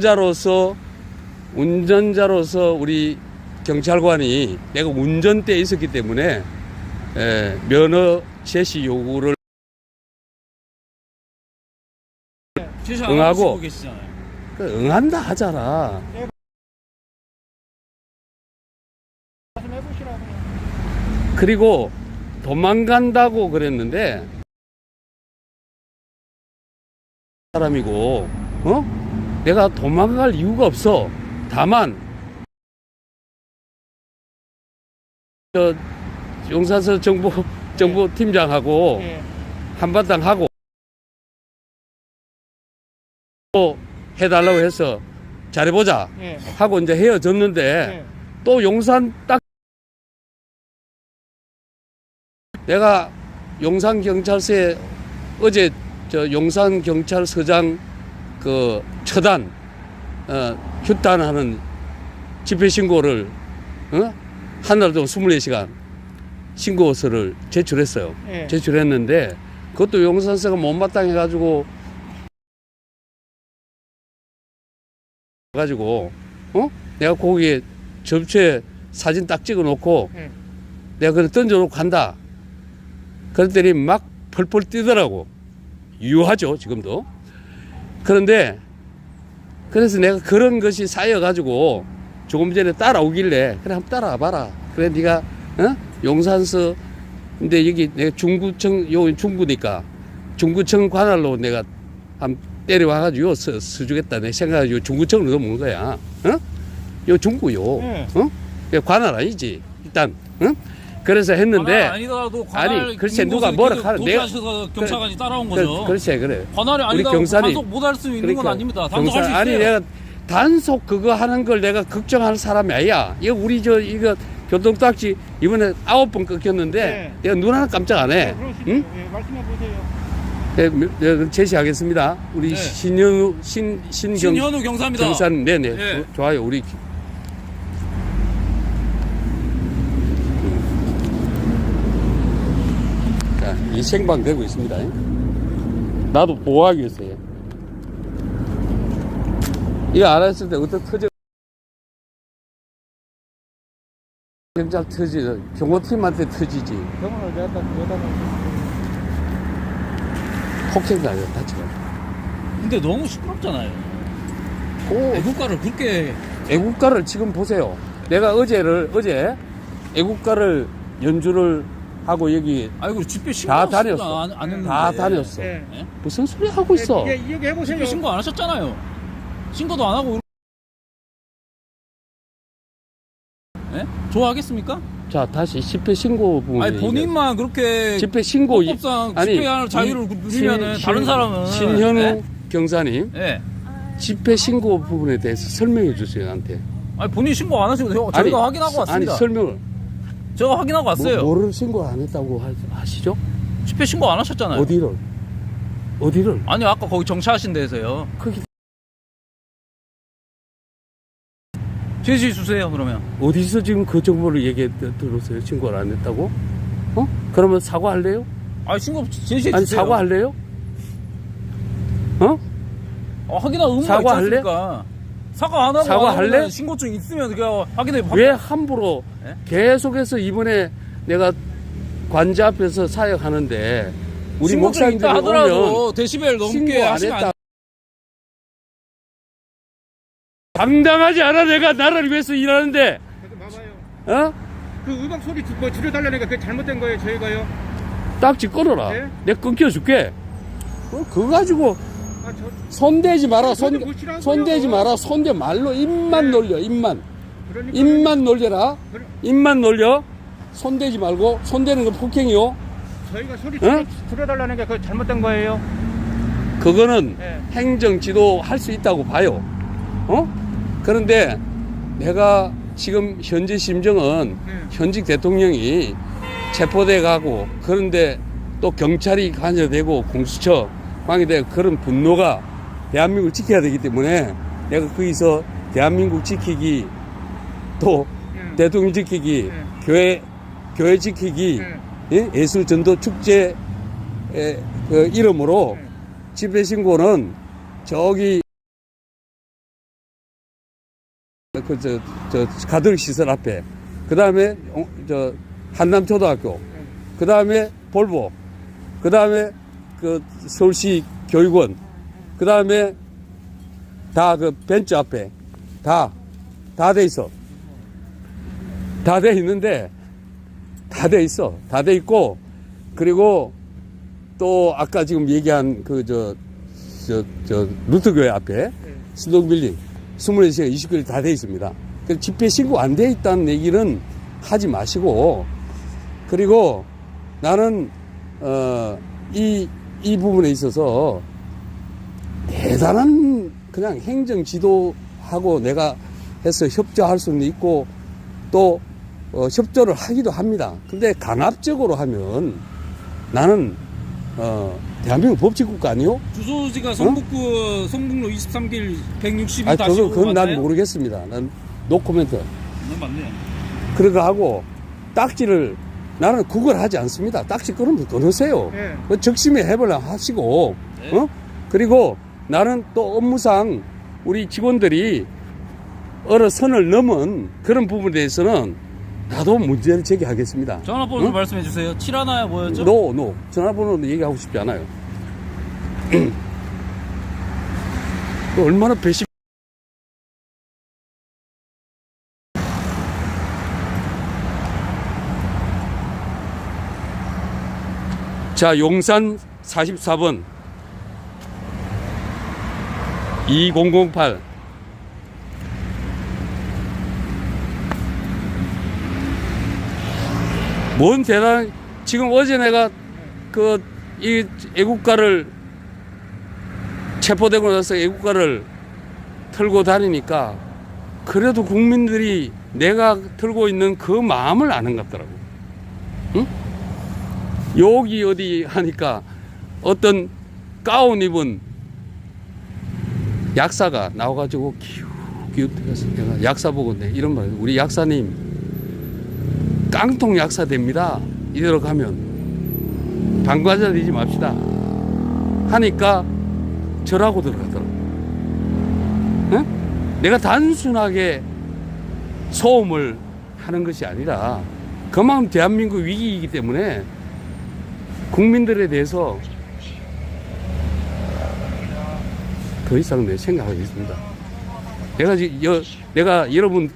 운전자로서 운전자로서 우리 경찰관이 내가 운전대에 있었기 때문에 에, 면허 제시 요구를 응하고. 응한다 하잖아. 그리고 도망간다고 그랬는데 사람이고 어? 내가 도망갈 이유가 없어. 다만 저 용산서 정보 정보 팀장하고 예. 한바탕 하고 또 해달라고 해서 잘해보자 예. 하고 이제 헤어졌는데 예. 또 용산 딱 내가 용산 경찰서에 어제 저 용산 경찰서장 그 처단 어, 휴단하는 집회 신고를 어? 하늘 동안 24시간 신고서를 제출했어요. 예. 제출했는데 그것도 용산서가 못마땅해 가지고 가지고 어 내가 거기에 접채 사진 딱 찍어 놓고 예. 내가 그걸 던져 놓고 간다 그랬더니 막 펄펄 뛰더라고 유효하죠 지금도 그런데 그래서 내가 그런 것이 쌓여 가지고 조금 전에 따라오길래 그래 한번 따라와 봐라 그래 네가 어? 용산서 근데 여기 내가 중구청 요 중구니까 중구청 관할로 내가 한 때려와가지고 서, 서주겠다 내 생각에 요 중구청으로 넘어온 거야 어? 요 중구요 예. 어? 관할 아니지 일단 응? 그래서 했는데 관할 아니더라도 관할 아니, 글쎄, 있는 누가 뭐라 하는- 내가- 도주하셔서 경찰관이 따라온 그, 거죠. 그 렇지 그래 관할이 우리 아니다고 경찰이- 단속 못할 수 있는 건 아닙니다. 단속할 수 경찰- 있어요. 아니 내가 단속 그거 하는 걸 내가 걱정하는 사람이 아니야 이거 우리 저 이거 교통딱지 이번에 아홉 번 끊겼는데 네. 내가 눈 하나 깜짝 안해 예, 그러시죠. 응? 예, 말씀해 보세요. 네, 네, 제시하겠습니다 우리 네. 신현우 신 신경 신현우 경사입니다. 경산 네네 네. 조- 좋아요 우리 자, 이 생방 되고 있습니다. 나도 보호하기 위해서요. 이거 알았을 때 어떻게 터져? 경찰 터지, 경호팀한테 터지지. 병원을 내다 내다 아니야, 다치가. 근데 너무 시끄럽잖아요. 오, 애국가를 그렇게 애국가를 지금 보세요. 내가 어제를, 어제 애국가를 연주를 하고 여기 아이고 집회 신고 다 다녔어. 안, 안 했는데. 다 다녔어. 예. 예? 무슨 소리 하고 있어? 예, 이게 해 보세요. 집회 신고 안 하셨잖아요. 신고도 안 하고 예? 좋아하겠습니까? 자, 다시 집회 신고 부분. 아니 본인만 그렇게 집회 신고 이- 헌법상 아니, 집회할 자유를 이- 누리면은 신- 다른 신- 사람은 신현우 예? 경사님 예. 집회 신고 부분에 대해서 설명해 주세요 나한테. 아니 본인 신고 안 하시고 저- 저희가 확인하고 왔습니다. 아니 설명을 제가 확인하고 왔어요. 뭐, 를 신고 안 했다고 하- 하시죠? 집회 신고 안 하셨잖아요. 어디를? 어디를? 아니 아까 거기 정차하신 데서요. 거기 제시 주세요 그러면. 어디서 지금 그 정보를 얘기 들었어요? 신고를 안 했다고? 어? 그러면 사과할래요? 아 신고 제시 아니 주세요. 사과할래요? 어? 어, 확인할 의무가 사과할래? 있지 않습니까? 사과 안 하고 사과할래? 신고증 있으면 그냥 확인해 봐. 왜 함부로 예? 계속해서 이번에 내가 관자 앞에서 사역하는데 우리 신고증 목사님들이 있다 하더라도 오면 데시벨 넘게 안 하시면 안 했다. 당당하지 않아 내가 나라를 위해서 일하는데 봐봐요. 어? 그 음악 소리 주- 뭐 줄여달라니까 그게 잘못된 거예요, 저희가요. 딱지 끊어라 네? 내가 끊겨줄게 어, 그거 가지고 손대지 마라 손. 손대지 마라 손대 말로 입만 네. 놀려 입만 그러니까 입만 놀려라. 입만 놀려 손대지 말고 손대는 건 폭행이요 저희가 소리 어? 줄여, 줄여달라니까 그게 잘못된 거예요. 그거는 예. 행정 지도 할 수 있다고 봐요. 어? 그런데 내가 지금 현재 심정은 네. 현직 대통령이 체포돼 가고 그런데 또 경찰이 관여되고 공수처 관여되고 그런 분노가 대한민국을 지켜야 되기 때문에 내가 거기서 대한민국 지키기 또 예. 대통령 지키기 네. 교회 교회 지키기 예. 예? 예술 전도 축제 그 이름으로 네. 집회 신고는 저기 그, 저, 저, 가덕 시설 앞에. 그 다음에, 어, 저, 한남초등학교. 그 다음에 볼보. 그 다음에 그 서울시 교육원. 그 다음에 다 그 벤츠 앞에. 다, 다 돼 있어. 다 돼 있는데, 다 돼 있어. 다 돼 있고, 그리고 또 아까 지금 얘기한 그 저, 저, 저, 루트교회 앞에 신동 빌딩 24시간 29일 다돼 있습니다. 그 집회 신고 안 돼 있다는 얘기는 하지 마시고, 그리고 나는, 어, 이, 이 부분에 있어서 대단한 그냥 행정 지도하고 내가 해서 협조할 수는 있고 또 어, 협조를 하기도 합니다. 근데 강압적으로 하면 나는 어, 대한민국 법치국가 아니요? 주소지가 성북구 성북로 23길 162 아, 다시 그거, 그건 난? 모르겠습니다. 난 노코멘트. 네, 맞네요. 그러고 하고 딱지를 나는 그걸 하지 않습니다. 딱지 끊으면 더 넣으세요. 예. 그 적심에 해보려 하시고, 네. 어? 그리고 나는 또 업무상 우리 직원들이 어느 선을 넘은 그런 부분에 대해서는 나도 문제를 제기하겠습니다. 전화번호 좀 응? 말씀해 주세요. 7하나야 뭐였죠? 노, 노. 전화번호는 얘기하고 싶지 않아요. 그 얼마나 배심. 자, 용산 44번 2008 뭔 대단 지금 어제 내가 그 이 애국가를 체포되고 나서 애국가를 털고 다니니까 그래도 국민들이 내가 들고 있는 그 마음을 아는 것 같더라고. 응? 여기 어디 하니까 어떤 가운 입은 약사가 나와가지고 기웃기웃해서 내가 약사 보고 내 이런 말 우리 약사님 깡통 약사 됩니다. 이대로 가면 방관자 되지 맙시다. 하니까 절하고 들어가더라고. 응? 내가 단순하게 소음을 하는 것이 아니라 그만큼 대한민국 위기이기 때문에 국민들에 대해서 더 이상 내 생각하고 있습니다. 내가 여, 내가 여러분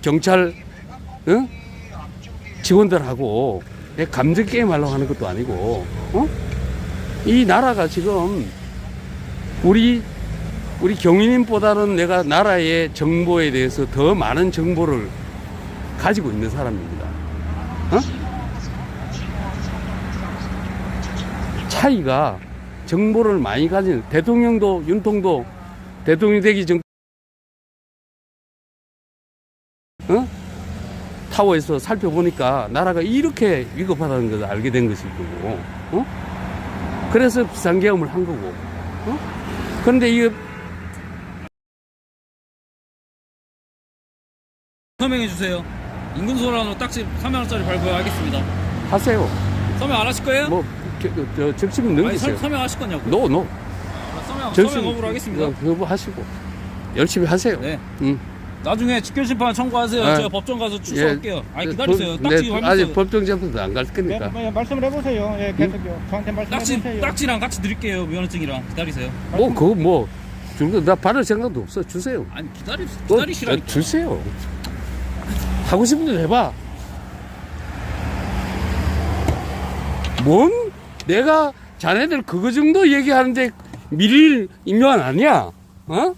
경찰 응? 직원들하고 내 감정 게임 하려고 하는 것도 아니고 어? 이 나라가 지금 우리 우리 경위님보다는 내가 나라의 정보에 대해서 더 많은 정보를 가지고 있는 사람입니다. 어? 차이가 정보를 많이 가진 대통령도 윤통도 대통령 되기 전 어? 타워에서 살펴보니까 나라가 이렇게 위급하다는 것을 알게 된 것일 거고 어? 그래서 비상계엄을 한 거고 어? 그런데 이게 서명해 주세요. 인근소란으로 딱지 3만원짜리 발부하겠습니다. 하세요 서명 안 하실 거예요? 뭐 저, 아니, 넘기세요 서, 서명하실 거냐고. 노, 노. 서명, 적시- 서명 거부로 하겠습니다. 어, 그거 하시고 열심히 하세요 네. 응. 나중에 직결심판 청구하세요. 네. 제가 법정 가서 출석할게요. 아니 네, 기다리세요. 법- 딱지 네, 하면서 아직 법정 재판도 안갈 네, 거니까 네, 말씀을 해보세요. 예, 계속요. 저한테 딱지 말씀해보세요. 딱지랑 같이 드릴게요. 면허증이랑 기다리세요. 뭐 그거 뭐나 받을 생각도 없어 주세요 아니 기다리 뭐, 기다리시라니까. 어, 주세요 하고 싶은 대로 해봐 뭔 내가 자네들 그거 정도 얘기하는데 밀릴 인간 아니야 어?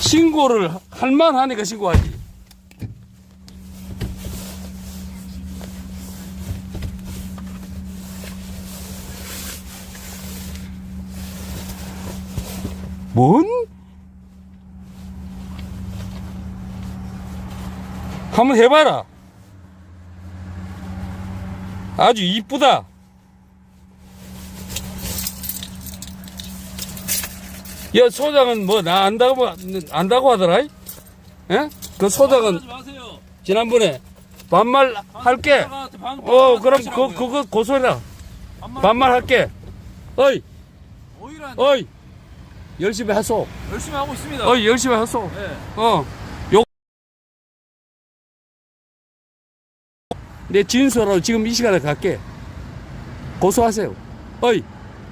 신고를 할 만하니까 신고하지 뭔? 한번 해봐라. 아주 이쁘다. 야, 소장은 뭐, 나 안다고, 안다고 하더라? 예? 그 소장은. 지난번에 반말 할게. 어, 그럼 그. 그거 고소해라. 반말- 할게. 어이, 어이. 열심히 하소. 열심히 하고 있습니다. 어, 열심히 하소. 네. 어, 내 진술하러 지금 이 시간에 갈게. 고소하세요. 어이,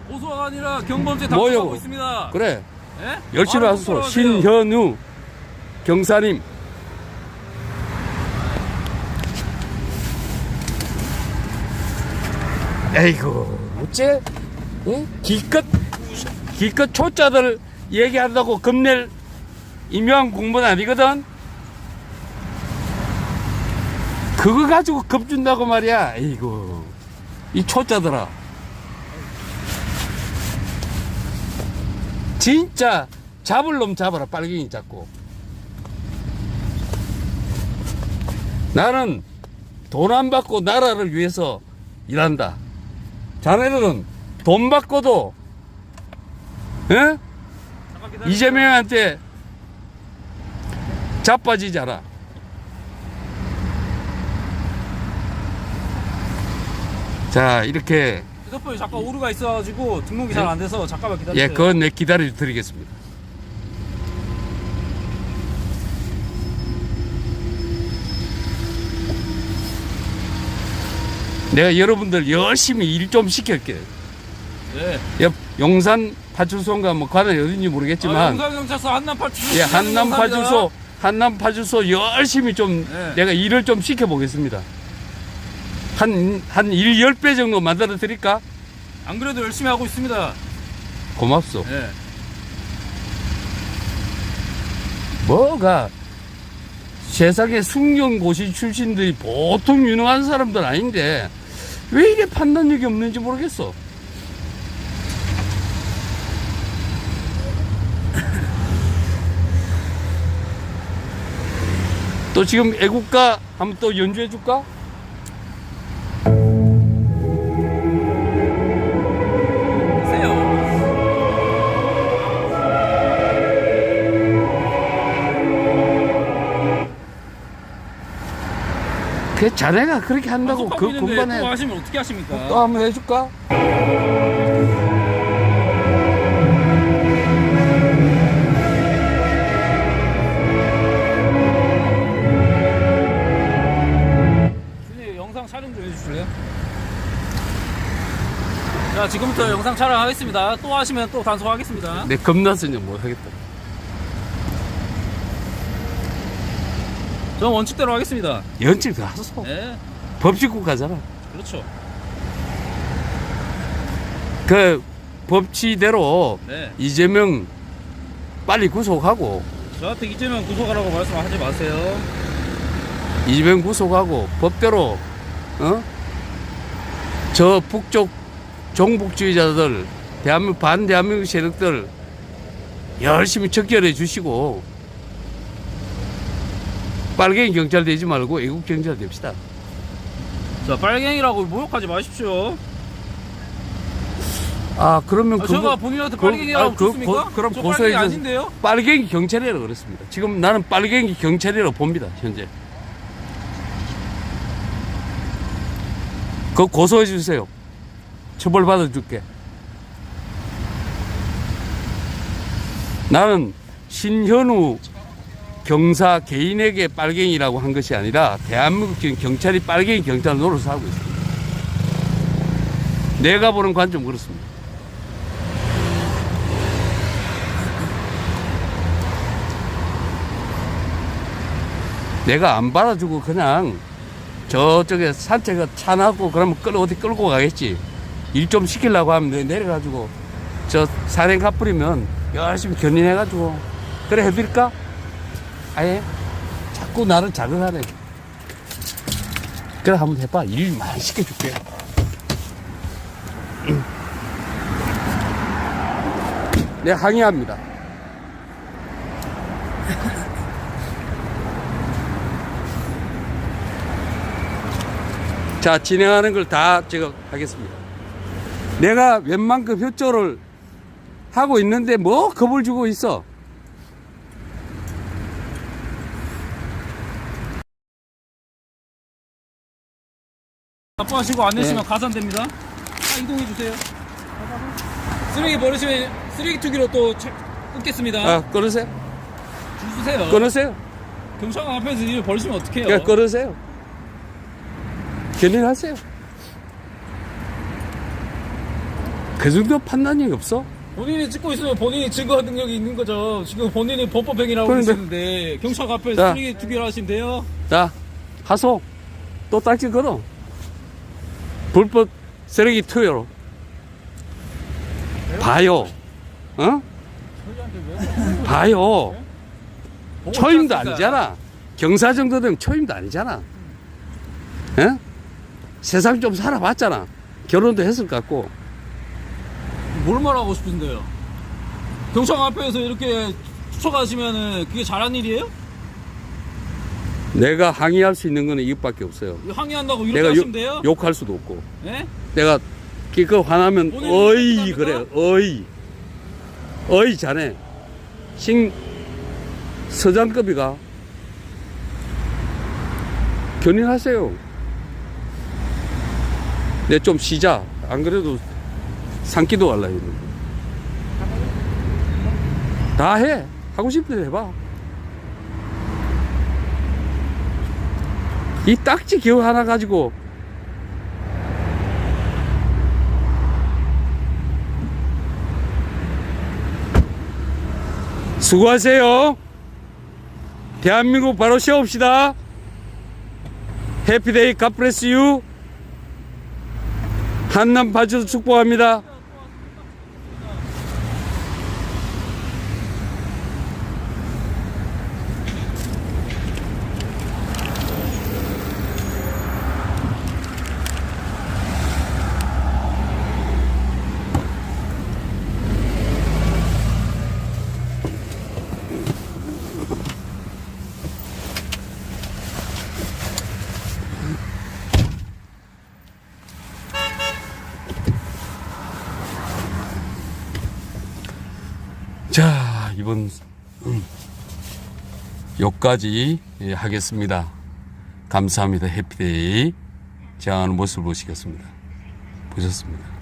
고소가 아니라 경범죄 뭐요? 당수하고 있습니다. 그래. 예? 열심히 아, 하소. 똑바로 하세요. 신현우 경사님. 에이구, 어째? 응? 기껏, 기껏 초짜들 얘기한다고 겁낼 임요한 공무원 아니거든? 그거 가지고 겁준다고 말이야. 에이구, 이 초짜들아. 진짜 잡을 놈 잡아라 빨갱이 잡고 나는 돈 안 받고 나라를 위해서 일한다 자네들은 돈 받고도 에? 이재명한테 자빠지잖아 자 이렇게 휴대폰이 잠깐 오류가 있어가지고 등록이 잘 안 돼서 잠깐만 기다려주세요. 예 그건 내 기다려 드리겠습니다 내가 여러분들 열심히 일 좀 시킬게. 예. 옆 용산 파출소인가 뭐 관할이 어딘지 아, 모르겠지만 영상경찰서 한남 파출소. 예 한남 파출소 한남 파출소 열심히 좀 네. 내가 일을 좀 시켜보겠습니다. 한한 일열배 정도 만들어 드릴까? 안 그래도 열심히 하고 있습니다. 고맙소. 예. 뭐가 세상에 숙련고시 출신들이 보통 유능한 사람들 아닌데 왜 이게 판단력이 없는지 모르겠어. 또 지금 애국가 한번 또 연주해 줄까? 그 자네가 그렇게 한다고 그 있는데 공간에 또 하시면 어떻게 하십니까? 또 한번 해줄까? 선생님 영상 촬영 좀 해주실래요? 자 지금부터 영상 촬영하겠습니다. 또 하시면 또 단속하겠습니다. 내 겁나서 이제 못하겠다. 저는 원칙대로 하겠습니다. 연집 가서 네, 법치국 가잖아. 그렇죠. 그 법치대로 네, 이재명 빨리 구속하고 저한테 이재명 구속하라고 말씀하지 마세요. 이재명 구속하고 법대로 어? 저 북쪽 종북주의자들 대한민국 반대한민국 세력들 열심히 척결해 주시고 빨갱이 경찰 되지 말고 애국 경찰 됩시다. 자 빨갱이라고 모욕하지 마십시오. 아 그러면 아, 그거 제가 본인한테 그- 빨갱이라고 아, 그- 줬습니까? 그- 그럼 저 고소해 아닌데요? 빨갱이 경찰이라고 그랬습니다. 지금 나는 빨갱이 경찰이라고 봅니다. 현재. 그거 고소해 주세요. 처벌 받아 줄게. 나는 신현우 경사 개인에게 빨갱이라고 한 것이 아니라 대한민국 지금 경찰이 빨갱이 경찰 노릇을 하고 있습니다. 내가 보는 관점 그렇습니다. 내가 안 받아주고 그냥 저쪽에 산책을 차 놔고 그러면 끌 어디 끌고 가겠지. 일 좀 시키려고 하면 내- 내려가지고 저 산행 가뿌리면 열심히 견인해가지고 그래 해드릴까? 아예 자꾸 나를 자극하네. 그래 한번 해봐. 일 많이 시켜줄게. 네 항의합니다. 자, 진행하는 걸 다 제가 하겠습니다. 내가 웬만큼 협조를 하고 있는데 뭐 겁을 주고 있어. 납부하시고 안 내시면 네. 가산됩니다. 아, 이동해 주세요. 쓰레기 버리시면 쓰레기 투기로 또 채- 끊겠습니다. 아, 끊으세요. 줄 서세요. 끊으세요. 경찰관 앞에서 일 벌시면 어떡해요? 그냥 끊으세요. 견인하세요. 그 정도 판단이 없어? 본인이 찍고 있으면 본인이 증거 능력이 있는 거죠. 지금 본인이 범법행위라고 그런데- 계시는데 경찰 앞에서 자. 쓰레기 투기를 하시면 돼요. 자, 하소. 또 딱지 걸어. 불법 쓰레기 투여로. 봐요. 어? 봐요. 초임도 아니잖아. 경사 정도 되면 초임도 아니잖아. 예? 세상 좀 살아봤잖아. 결혼도 했을 것 같고. 뭘 말하고 싶으신데요? 경찰 앞에서 이렇게 쫓아가시면은 그게 잘한 일이에요? 내가 항의할 수 있는 거는 이것밖에 없어요. 항의한다고 이렇게 내가 하시면 욕, 돼요? 욕할 수도 없고. 예? 내가 기껏 화나면 본인이 어이? 그래 어이 어이 자네 신 서장급이가 견인하세요 내 좀 쉬자 안 그래도 산기도 갈라 했는데 다 해 하고 싶은 대로 해봐 이 딱지 겨우 하나 가지고 수고하세요. 대한민국 바로 세웁시다. 해피데이 갓브레스 유. 한남 파주도 축복합니다. 자, 이번 음, 여기까지 예, 하겠습니다. 감사합니다. 해피데이. 제가 하는 모습을 보시겠습니다. 보셨습니다.